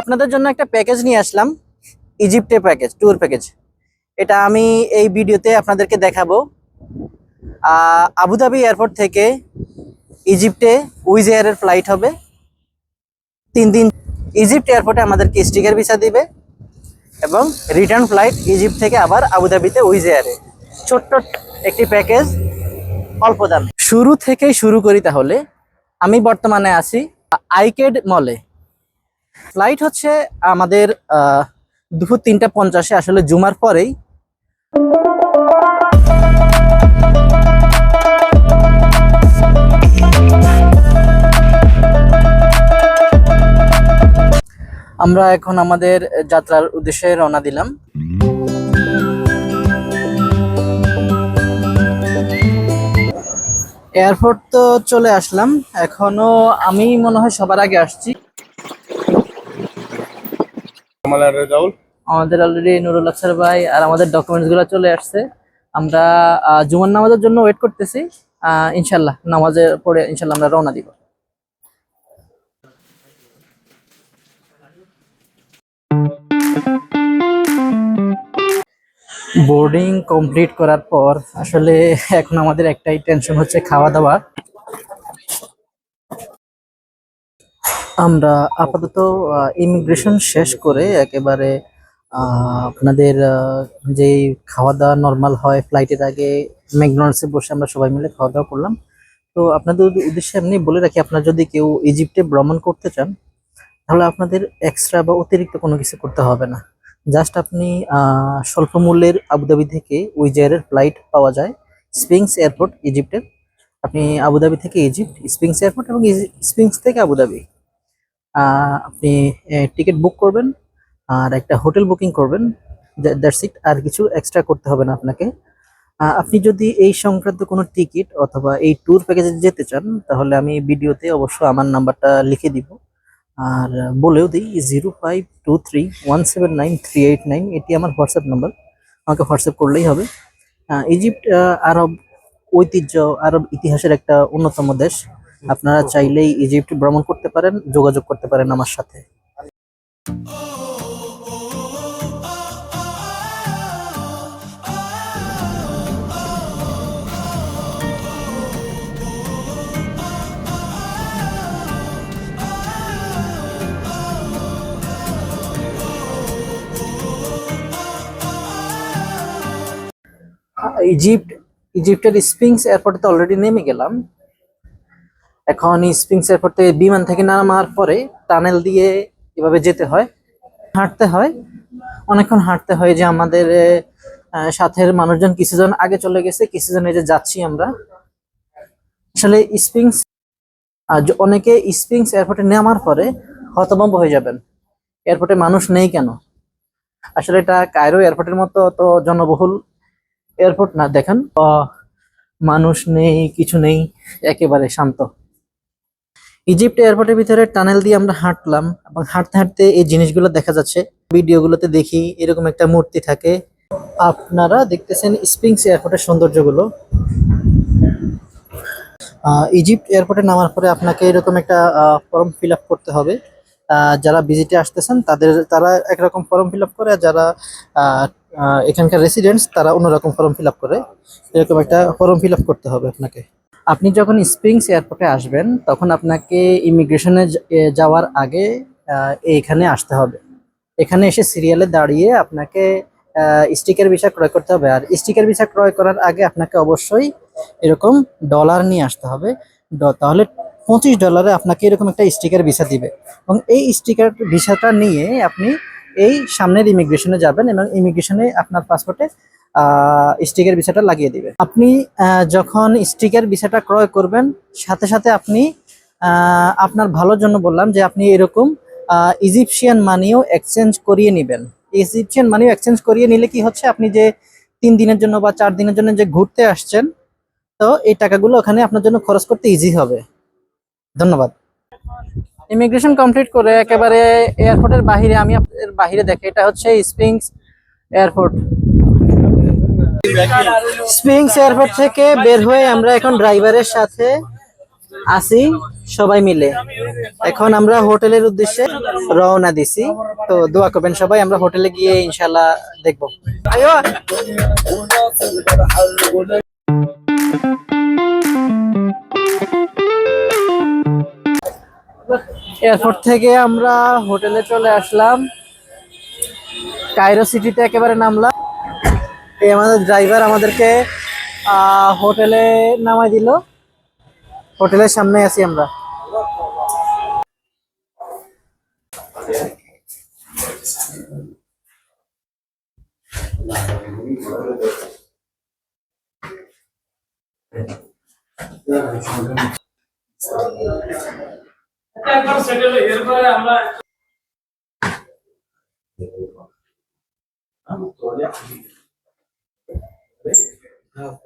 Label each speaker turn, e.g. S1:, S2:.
S1: আপনাদের জন্য একটা প্যাকেজ নিয়ে আসলাম ইজিপ্টে প্যাকেজ ট্যুর প্যাকেজ এটা আমি এই ভিডিওতে আপনাদেরকে দেখাবো। আবুধাবি এয়ারপোর্ট থেকে ইজিপ্টে উইজ এয়ারের ফ্লাইট হবে। তিন দিন ইজিপ্ট এয়ারপোর্টে আমাদেরকে স্টিকার ভিসা দিবে এবং রিটার্ন ফ্লাইট ইজিপ্ট থেকে আবার আবুধাবিতে উইজ এয়ারে ছোট্ট একটি প্যাকেজ অল্প দাম। শুরু থেকেই শুরু করি তাহলে। আমি বর্তমানে আছি আইকেড মলে। ফ্লাইট হচ্ছে আমাদের দুপুর তিনটা পঞ্চাশে, আসলে জুমার পরেই। আমরা এখন আমাদের যাত্রার উদ্দেশ্যে রওনা দিলাম। এয়ারপোর্ট তো চলে আসলাম। এখনও আমি মনে হয় সবার আগে আসছি।
S2: আমাদের
S1: অলরেডি নুরুল আফসার ভাই আর আমাদের ডকুমেন্টসগুলো চলে আসছে। আমরা জুমার নামাজের জন্য ওয়েট করতেছি। ইনশাল্লাহ নামাজের পরে ইনশাল্লাহ আমরা রওনা দিব। বোর্ডিং কমপ্লিট করার পর, আসলে এখন আমাদের একটাই টেনশন হচ্ছে খাওয়া দাওয়া আমরা আপাতত ইমিগ্রেশন শেষ করে একেবারে আপনাদের যেই খাওয়া দাওয়া নর্মাল হয় ফ্লাইটের আগে ম্যাকডোনাল্ডসে বসে আমরা সবাই মিলে খাওয়া দাওয়া করলাম। তো আপনাদের উদ্দেশ্যে এমনি বলে রাখি, আপনারা যদি কেউ ইজিপ্টে ভ্রমণ করতে চান, তাহলে আপনাদের এক্সট্রা বা অতিরিক্ত কোনো কিছু করতে হবে না। জাস্ট আপনি স্বল্প মূল্যের আবুধাবি থেকে উইজারের ফ্লাইট পাওয়া যায় স্প্রিংস এয়ারপোর্ট ইজিপ্টের আপনি আবুধাবি থেকে ইজিপ্ট স্প্রিংস এয়ারপোর্ট এবং স্প্রিংস থেকে আবুধাবি। আপনি টিকিট বুক করবেন আর একটা হোটেল বুকিং করবেন। দ্যাটস ইট আর কিছু এক্সট্রা করতে হবে না আপনাকে। আপনি যদি এই সংক্রান্ত কোনো টিকিট অথবা এই ট্যুর প্যাকেজে যেতে চান, তাহলে আমি ভিডিওতে অবশ্য আমার নাম্বারটা লিখে দিব। আর বলেও দিই zero five two three one seven nine three eight nine এটি আমার হোয়াটসঅ্যাপ নাম্বার আমাকে হোয়াটসঅ্যাপ করলেই হবে। ইজিপ্ট আরব ঐতিহ্য, আরব ইতিহাসের একটা অন্যতম দেশ। আপনারা চাইলেই ইজিপ্ট ভ্রমণ করতে পারেন যোগাযোগ করতে পারেন আমার সাথে। ইজিপ্ট ইজিপ্টের স্পিংস এয়ারপোর্টে তো অলরেডি নেমে গেলাম। এখন স্প্রিংস এয়ারপোর্ট থেকে বিমান থেকে নামার পরে টানেল দিয়ে এভাবে যেতে হয়, হাঁটতে হয়। অনেকক্ষণ হাঁটতে হয় যে আমাদের সাথের মানুষজন কিছুজন আগে চলে গেছে, কিছুজন এই যে যাচ্ছি আমরা। আসলে স্প্রিংস অনেকে স্প্রিংস এয়ারপোর্টে নামার পরে হতভম্ব হয়ে যাবেন। এয়ারপোর্টে মানুষ নেই কেন? আসলে এটা কায়রো এয়ারপোর্টের মতো তো জনবহুল এয়ারপোর্ট না, দেখেন। মানুষ নেই, কিছু নেই, একেবারে শান্ত। ইজিপ্ট এয়ারপোর্টের ভিতরে টানেল দিয়ে আমরা হাঁটলাম এবং হাঁটতে হাঁটতে এই জিনিসগুলো দেখা যাচ্ছে। ভিডিওগুলোতে দেখি এরকম একটা মূর্তি থাকে। আপনারা দেখতেছেন স্প্রিংস এয়ারপোর্টের সৌন্দর্যগুলো। ইজিপ্ট এয়ারপোর্টে নামার পরে আপনাকে এরকম একটা ফর্ম ফিল করতে হবে। যারা ভিজিটে আসতেছেন, তাদের, তারা একরকম ফর্ম ফিল করে, আর যারা এখানকার রেসিডেন্টস তারা অন্যরকম ফর্ম ফিল করে। এরকম একটা ফর্ম ফিল করতে হবে আপনাকে। আপনি যখন স্প্রিংস এয়ারপোর্টে আসবেন, তখন আপনাকে ইমিগ্রেশনে যাওয়ার আগে এইখানে আসতে হবে। এখানে এসে সিরিয়ালে দাঁড়িয়ে আপনাকে স্টিকার ভিসা ক্রয় করতে হবে। আর স্টিকার ভিসা ক্রয় করার আগে আপনাকে অবশ্যই এরকম ডলার নিয়ে আসতে হবে। তাহলে পঁচিশ ডলারে আপনাকে এরকম একটা স্টিকার ভিসা দিবে। এবং এই স্টিকার ভিসাটা নিয়ে আপনি এই সামনের ইমিগ্রেশনে যাবেন এবং ইমিগ্রেশনে আপনার পাসপোর্টে স্টিকার ভিসাটা লাগিয়ে দিবে। আপনি যখন স্টিকের ভিসাটা ক্রয় করবেন, সাথে সাথে আপনি আপনার ভালোর জন্য বললাম যে আপনি এরকম ইজিপশিয়ান মানিও এক্সচেঞ্জ করিয়ে নেবেন। ইজিপশিয়ান মানিও এক্সচেঞ্জ করিয়ে নিলে কি হচ্ছে? আপনি যে তিন দিনের জন্য বা চার দিনের জন্য যে ঘুরতে আসছেন, তো এই টাকাগুলো ওখানে আপনার জন্য খরচ করতে ইজি হবে। ধন্যবাদ। ইমিগ্রেশন কমপ্লিট করে একেবারে এয়ারপোর্টের বাইরে আমি বাইরে দেখে, এটা হচ্ছে স্প্রিংস এয়ারপোর্ট স্প্রিংস এয়ারপোর্ট থেকে বের হয়ে আমরা এখন ড্রাইভারের সাথে আছি, সবাই মিলে। এখন আমরা হোটেলের উদ্দেশ্যে রওনা দিছি। তো দোয়া করবেন সবাই, আমরা হোটেলে গিয়ে ইনশাল্লাহ দেখব। এয়ারপোর্ট থেকে আমরা হোটেলে চলে আসলাম। কায়রো সিটিতে একেবারে নামলাম। এই আমাদের ড্রাইভার আমাদেরকে হোটেলে নামাই দিল। হোটেলের সামনে আছি আমরা। আমরা Now,